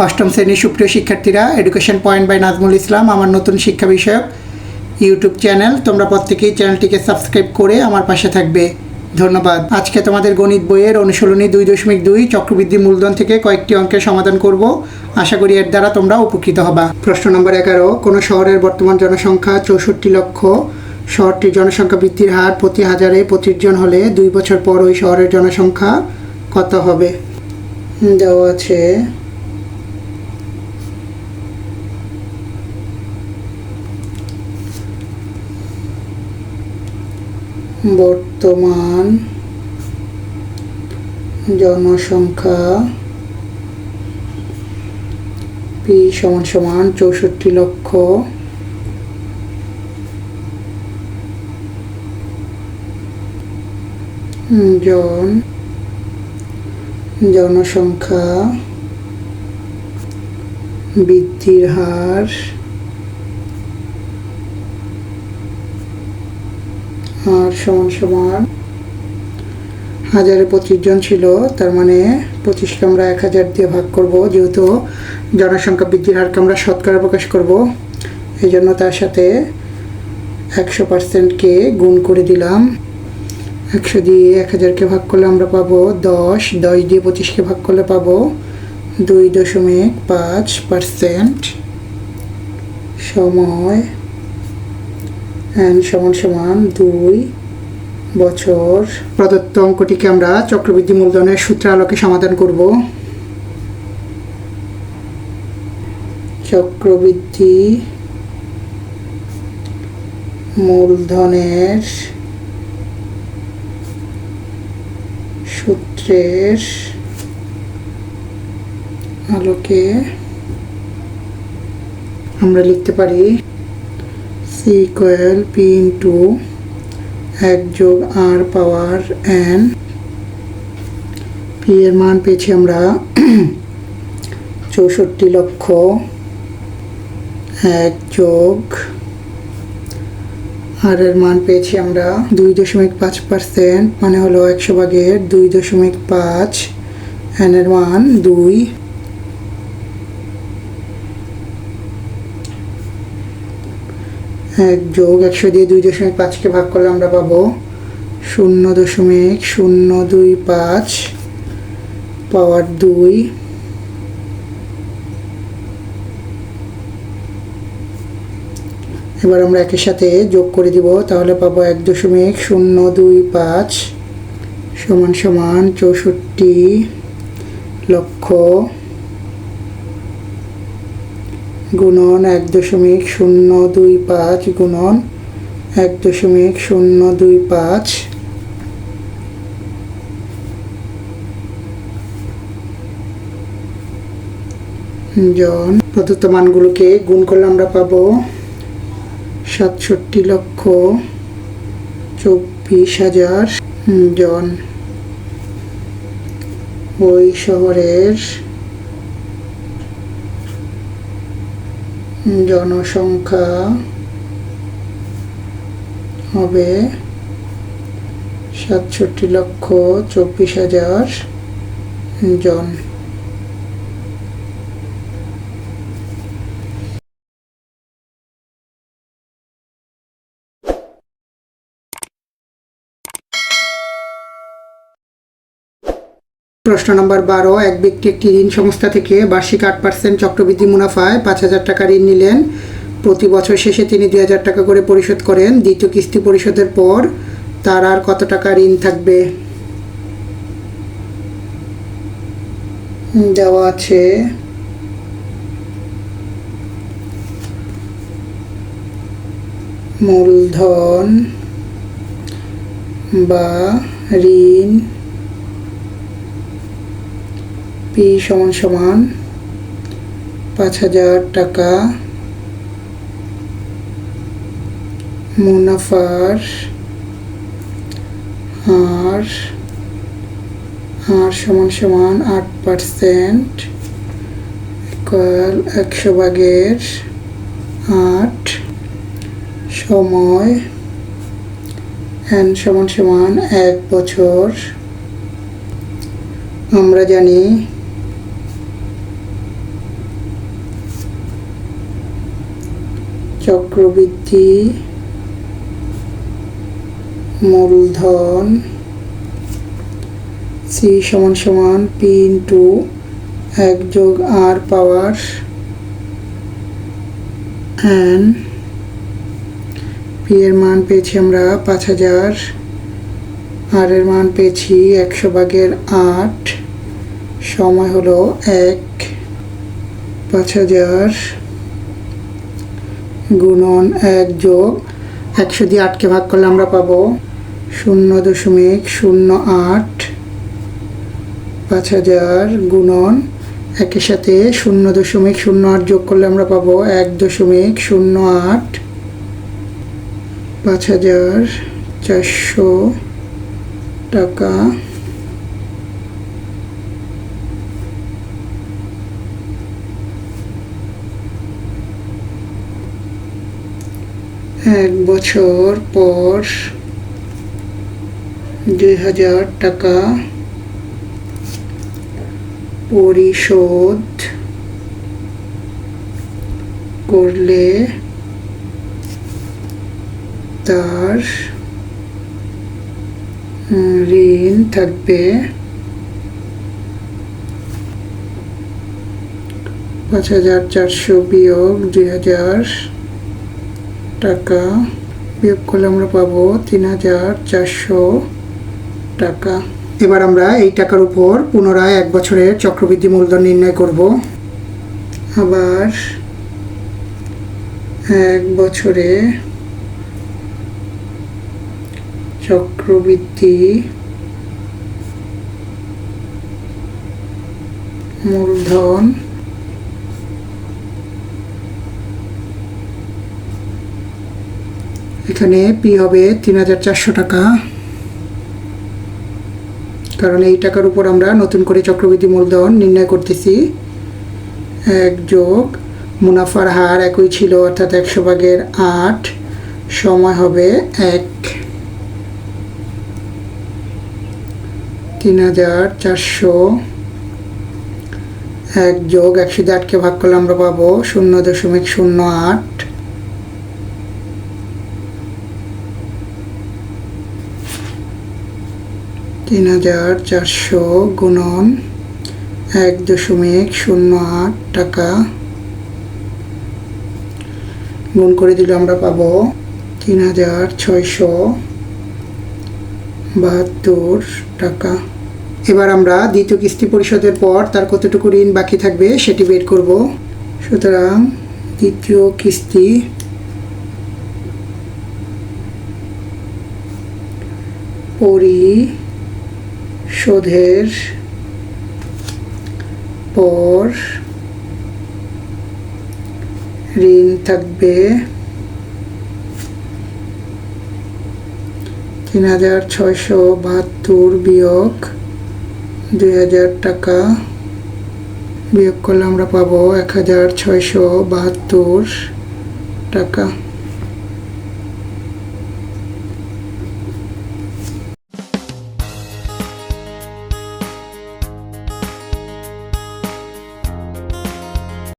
অষ্টম শ্রেণির সুপ্রিয় শিক্ষার্থীরা education point by Nazmul Islam আমার নতুন শিক্ষা বিষয়ক ইউটিউব চ্যানেল তোমরা প্রত্যেকেই চ্যানেলটিকে সাবস্ক্রাইব করে আমার পাশে থাকবে। ধন্যবাদ। আজকে তোমাদের গণিত বইয়ের অনুশীলনী দুই দশমিক দুই, চক্রবৃদ্ধি মূলধন থেকে কয়েকটি অঙ্কের সমাধান করব। আশা করি এর দ্বারা তোমরা উপকৃত হবা। প্রশ্ন নম্বর এগারো, কোনো শহরের বর্তমান জনসংখ্যা চৌষট্টি লক্ষ, শহরটির জনসংখ্যা বৃদ্ধির হার প্রতি হাজারে পঁচিশ জন হলে দুই বছর পর ওই শহরের জনসংখ্যা কত হবে? দেওয়া আছে বর্তমান জনসংখ্যা পি সমান সমান চৌষট্টি লক্ষ। জন জনসংখ্যা বৃদ্ধির হার আর সমান সমান হাজারে পঁচিশ জন ছিল, তার মানে পঁচিশকে আমরা এক হাজার দিয়ে ভাগ করব, যেহেতু জনসংখ্যা বৃদ্ধির হারকে আমরা শতকরা প্রকাশ করব এই জন্য তার সাথে একশো পার্সেন্টকে গুণ করে দিলাম। একশো দিয়ে এক হাজারকে ভাগ করলে আমরা পাবো দশ দশ দিয়ে পঁচিশকে ভাগ করলে পাবো দুই দশমিক পাঁচ পার্সেন্ট সময় সমান সমান দুই বছর। প্রদত্ত অঙ্কটিকে আমরা চক্রবৃদ্ধি মূলধনের সূত্র আলোকে সমাধান করব। চক্রবৃদ্ধি মূলধনের সূত্রের আলোকে আমরা লিখতে পারি সি ইকুয়াল পি এক যোগ আর পাওয়ার এন পি এর মান পেয়েছি আমরা চৌষট্টি লক্ষ, এক যোগ আর এর মান পেয়েছি আমরা দুই দশমিক পাঁচ পার্সেন্ট মানে হলো একশো ভাগের দুই দশমিক পাঁচ এন এর মান দুই এক যোগ একশো দিয়ে দুই দশমিক পাঁচকে ভাগ করলে আমরা পাবো শূন্য দশমিক শূন্য দুই পাঁচ পাওয়ার দুই। এবার আমরা একের সাথে যোগ করে দিব, তাহলে পাবো এক দশমিক শূন্য দুই পাঁচ সমান সমান চৌষট্টি লক্ষ গুণন এক দশমিক শূন্য দুই পাঁচ গুণন এক দশমিক শূন্য দুই পাঁচ। জন, প্রদত্ত মানগুলোকে গুণ করলে আমরা পাবো সাতষট্টি লক্ষ চব্বিশ হাজার। জন, ওই শহরের জনসংখ্যা হবে সাতষট্টি লক্ষ চব্বিশ হাজার জন। প্রশ্ন নম্বর বারো, এক ব্যক্তি একটি ঋণ সংস্থা থেকে বার্ষিক আট পার্সেন্ট চক্রবৃদ্ধি মুনাফায় পাঁচ হাজার টাকা ঋণ নিলেন। প্রতি বছর শেষে তিনি দুই হাজার টাকা করে পরিশোধ করেন। দ্বিতীয় কিস্তি পরিশোধের পর তার আর কত টাকা ঋণ থাকবে? দেওয়া আছে। মূলধন বা ঋণ পি সমান সমান পাঁচ হাজার টাকা মুনাফার হার হার সমান সমান আট পার্সেন্ট ইকুয়াল একশো ভাগের আট সময় এন সমান সমান এক বছর। আমরা জানি চক্রবৃদ্ধি, মূলধন সি সমান সমান পি ইন্টু এক যোগ আর পাওয়ার অ্যান পি এর মান পেয়েছি আমরা পাঁচ হাজার আর এর মান পেয়েছি একশো ভাগের আট, সময় হলো এক, পাঁচ হাজার গুণন এক যোগ একশো দিয়ে আটকে ভাগ করলে আমরা পাবো শূন্য দশমিক শূন্য আট পাঁচ হাজার গুণন একের সাথে শূন্য দশমিক শূন্য আট যোগ করলে আমরা পাবো এক দশমিক শূন্য আট পাঁচ হাজার চারশো টাকা। এক বছর পর দুই হাজার টাকা পরিশোধ করলে তার ঋণ থাকবে পাঁচ হাজার চারশো বিয়োগ দুই হাজার টাকা বিয়োগ করলে আমরা পাবো তিন হাজার চারশো টাকা। এবার আমরা এই টাকার উপর পুনরায় এক বছরের চক্রবৃদ্ধি মূলধন নির্ণয় করব। আবার এক বছরে চক্রবৃদ্ধি মূলধন এখানে পি হবে তিন হাজার চারশো টাকা। কারণ এই টাকার উপর আমরা নতুন করে চক্রবৃদ্ধি মূলধন নির্ণয় করতেছি। এক যোগ মুনাফার হার একই ছিল, অর্থাৎ একশো ভাগের আট সময় হবে এক। তিন হাজার চারশো এক যোগ একশো আটকে ভাগ করলে আমরা পাবো শূন্য দশমিক শূন্য আট। তিন হাজার চারশো গুণন এক দশমিক শূন্য আট টাকা গুণ করে দিলে আমরা পাবো তিন হাজার ছয়শো বাহাত্তর টাকা। এবার আমরা দ্বিতীয় কিস্তি পরিশোধের পর তার কতটুকু ঋণ বাকি থাকবে সেটি বের করব। সুতরাং দ্বিতীয় কিস্তি পরিশোধের পর ঋণ থাকবে তিন হাজার ছয়শো বাহাত্তর বিয়োগ দুই হাজার টাকা বিয়োগ করলে আমরা পাবো এক হাজার ছয়শো বাহাত্তর টাকা।